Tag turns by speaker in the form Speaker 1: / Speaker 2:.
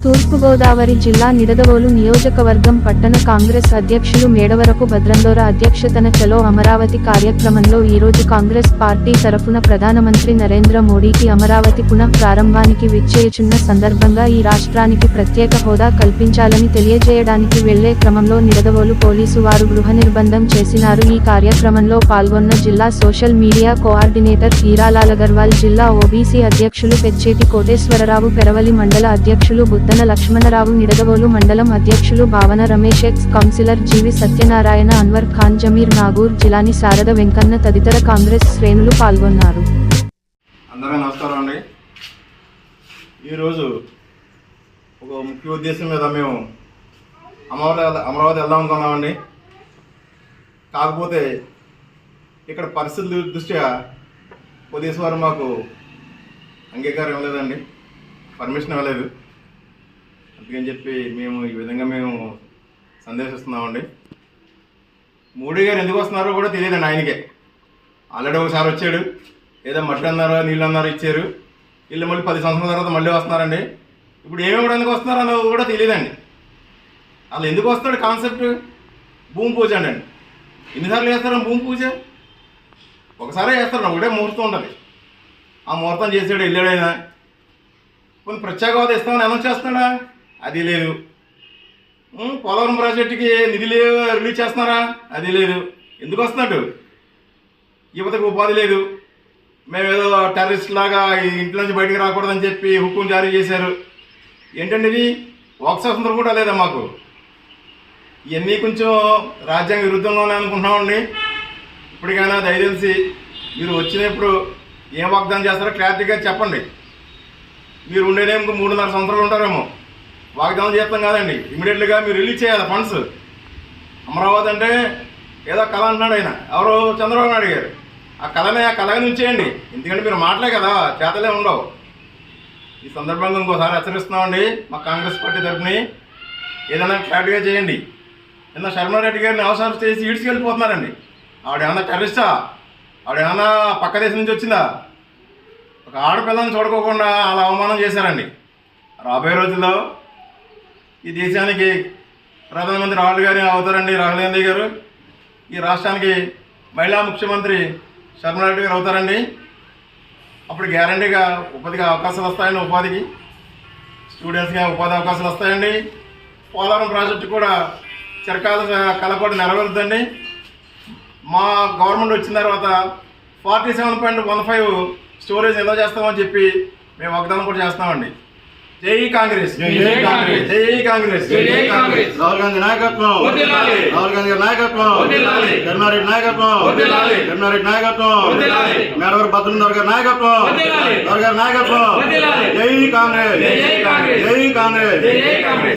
Speaker 1: తూర్పుగోదావరి జిల్లా నిడదవోలు నియోజకవర్గం పట్టణ కాంగ్రెస్ అధ్యక్షులు మేడవరపు భద్రందోర అధ్యక్షతన చలో అమరావతి కార్యక్రమంలో ఈరోజు కాంగ్రెస్ పార్టీ తరఫున ప్రధానమంత్రి నరేంద్ర మోడీకి అమరావతి పునః ప్రారంభానికి విచ్చేయుచున్న సందర్భంగా ఈ రాష్ట్రానికి ప్రత్యేక హోదా కల్పించాలని తెలియజేయడానికి వెళ్ళే క్రమంలో నిడదవోలు పోలీసు వారు గృహ నిర్బంధం చేసినారు. ఈ కార్యక్రమంలో పాల్గొన్న జిల్లా social media coordinator Hiralal Agarwal జిల్లా ఓబీసీ అధ్యక్షులు పెచ్చేటి కోటేశ్వరరావు పెరవలి మండల అధ్యక్షులు బుద్దన లక్ష్మణరావు నిడదవోలు మండలం అధ్యక్షులు Bhavana Ramesh ex councillor G V Satyanarayana Anwar Khan Zameer Nagoor Jilani Sarada Venkanna తదితర కాంగ్రెస్ శ్రేణులు పాల్గొన్నారు.
Speaker 2: అందరికీ నమస్కారం అండి. ఈరోజు ఒక ముఖ్య ఉద్దేశం మీద మేము అమరావతి అమరావతి వెళ్దాం అనుకున్నామండి కాకపోతే ఇక్కడ పరిస్థితుల దృష్ట్యా పోలీసు వారు మాకు అంగీకారం ఇవ్వలేదండి. పర్మిషన్ ఇవ్వలేదు. అందుకని చెప్పి మేము ఈ విధంగా మేము సందేశిస్తున్నామండి. మోడీ గారు ఎందుకు వస్తున్నారో కూడా తెలియదండి ఆయనకే. ఆల్రెడీ ఒకసారి వచ్చాడు. ఏదో మట్టి అన్నారో నీళ్ళు అన్నారో ఇచ్చారు. వీళ్ళు మళ్ళీ పది సంవత్సరాల తర్వాత మళ్ళీ వస్తున్నారండి. ఇప్పుడు ఏమేమి కూడా ఎందుకు వస్తున్నారో అన్నది కూడా తెలియదండి. అసలు ఎందుకు వస్తాడు కాన్సెప్ట్? భూమి పూజ అండి ఎన్నిసార్లు చేస్తారు భూమి పూజ? ఒకసారే చేస్తారు ఒకటే ముహూర్తం ఉంటుంది. ఆ ముహూర్తం చేసాడు వెళ్ళాడైనా కొన్ని ప్రత్యేక హోదా ఇస్తామని అనౌన్స్ చేస్తున్నాడా? అది లేదు. పోలవరం ప్రాజెక్టుకి నిధులు రిలీజ్ చేస్తున్నారా? అది లేదు. ఎందుకు వస్తున్నాడు యువతకు ఉపాధి లేదు. మేమేదో టెర్రరిస్ట్ లాగా ఈ ఇంట్లో నుంచి బయటకు రాకూడదని చెప్పి హుకుం జారీ చేశారు. ఏంటండి ఇది? వాక్ కూడా లేదా మాకు? ఇవన్నీ కొంచెం రాజ్యాంగ విరుద్ధంగానే అనుకుంటున్నామండి. ఇప్పటికైనా దయచేసి మీరు వచ్చినప్పుడు ఏం వాగ్దానం చేస్తారో క్లారిటీగా చెప్పండి. మీరు ఉండేదేమో మూడున్నర సంవత్సరాలు ఉంటారేమో. వాగ్దానం చేస్తాం కాదండి. ఇమీడియట్లీగా మీరు రిలీజ్ చేయాలి ఫండ్స్. అమరావతి అంటే ఏదో కళ అంటున్నాడు ఆయన. ఎవరు చంద్రబాబు నాయుడు గారు. ఆ కళనే ఆ కళగా ఉంచేయండి ఎందుకంటే మీరు మాటలే కదా చేతలే ఉండవు. ఈ సందర్భంగా ఇంకోసారి హెచ్చరిస్తున్నామండి మా కాంగ్రెస్ పార్టీ తరఫుని ఏదైనా క్లారిటీగా చేయండి. నిన్న శర్మారెడ్డి గారిని అవసరం చేసి ఈడ్చుకెళ్ళిపోతున్నారండి. ఆవిడ ఏమన్నా టెర్రరిస్టా? ఆవిడ ఏమన్నా పక్క దేశం నుంచి వచ్చిందా? ఒక ఆడపిల్లని చూడకోకుండా అలా అవమానం చేశారండి. రాబోయే రోజుల్లో ఈ దేశానికి ప్రధానమంత్రి రాహుల్ గారి అవుతారండి రాహుల్ గాంధీ గారు. ఈ రాష్ట్రానికి మహిళా ముఖ్యమంత్రి శర్మారెడ్డి గారు అవుతారండి. అప్పుడు గ్యారంటీగా ఉపాధికి అవకాశాలు వస్తాయండి ఉపాధికి. స్టూడెంట్స్గా ఉపాధి అవకాశాలు వస్తాయండి. పోలవరం ప్రాజెక్టు కూడా చిరకాల కళ కూడా నెరవేరుద్దండి మా గవర్నమెంట్ వచ్చిన తర్వాత forty seven point one five storage నిల్వ చేస్తామని చెప్పి మేము వాగ్దానం కూడా చేస్తామండి జై కాంగ్రెస్
Speaker 3: జై జై కాంగ్రెస్.
Speaker 2: జై కాంగ్రెస్
Speaker 3: జై జై కాంగ్రెస్.
Speaker 4: రాహుల్ గాంధీ నాయకత్వం
Speaker 3: వర్ధిల్లాలి.
Speaker 4: రాహుల్ గాంధీ గారి నాయకత్వం
Speaker 3: వర్ధిల్లాలి.
Speaker 4: కరుణారెడ్డి నాయకత్వం
Speaker 3: వర్ధిల్లాలి.
Speaker 4: కరుణారెడ్డి నాయకత్వం
Speaker 3: వర్ధిల్లాలి.
Speaker 4: మేడవరం భద్రం గారి నాయకత్వం
Speaker 3: వర్ధిల్లాలి.
Speaker 4: గారి నాయకత్వం
Speaker 3: వర్ధిల్లాలి.
Speaker 4: జై కాంగ్రెస్
Speaker 3: జై జై కాంగ్రెస్.
Speaker 4: జై కాంగ్రెస్
Speaker 3: జై జై కాంగ్రెస్